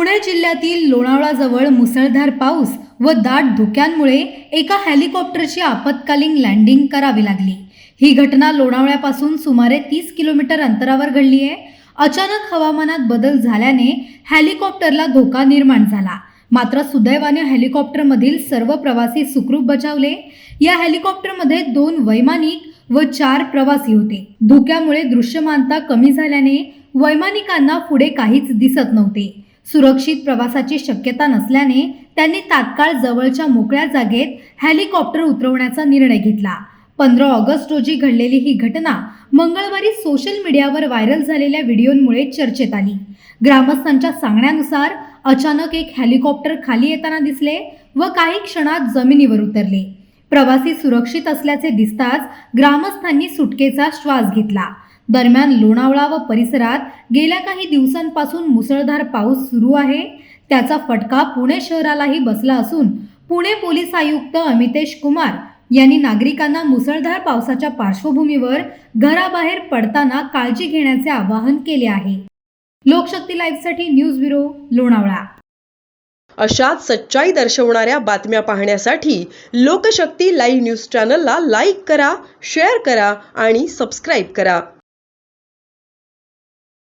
पुणे जिल्ह्यातील लोणावळाजवळ मुसळधार पाऊस व दाट धुक्यांमुळे एका हेलिकॉप्टरची आपत्कालीन लँडिंग करावी लागली. ही घटना लोणावळ्यापासून सुमारे तीस किलोमीटर अंतरावर घडली आहे. अचानक हवामानात बदल झाल्याने हेलिकॉप्टरला धोका निर्माण झाला. मात्र सुदैवाने हेलिकॉप्टरमधील सर्व प्रवासी सुखरूप बचावले. या हेलिकॉप्टरमध्ये दोन वैमानिक व चार प्रवासी होते. धुक्यामुळे दृश्यमानता कमी झाल्याने वैमानिकांना पुढे काहीच दिसत नव्हते. सुरक्षित प्रवासाची शक्यता नसल्याने त्यांनी तात्काळ जवळच्या मोकळ्या जागेत हेलिकॉप्टर उतरवण्याचा निर्णय घेतला. पंधरा ऑगस्ट रोजी घडलेली ही घटना मंगळवारी सोशल मीडियावर व्हायरल झालेल्या व्हिडिओमुळे चर्चेत आली. ग्रामस्थांच्या सांगण्यानुसार अचानक एक हेलिकॉप्टर खाली येताना दिसले व काही क्षणात जमिनीवर उतरले. प्रवासी सुरक्षित असल्याचे दिसताच ग्रामस्थांनी सुटकेचा श्वास घेतला. दरम्यान लोणावळा व परिसरात गेल्या काही दिवसांपासून मुसळधार पाऊस सुरू आहे. त्याचा फटका पुणे शहरालाही बसला असून पुणे पोलीस आयुक्त अमितेश कुमार यांनी नागरिकांना मुसळधार पावसाच्या पार्श्वभूमीवर घराबाहेर पडताना काळजी घेण्याचे आवाहन केले आहे. लोकशक्ती लाईव्हसाठी न्यूज ब्युरो लोणावळा. अशाच सच्चाई दर्शवणाऱ्या बातम्या पाहण्यासाठी लोकशक्ती लाईव्ह न्यूज चॅनलला लाईक करा शेअर करा आणि सबस्क्राईब करा.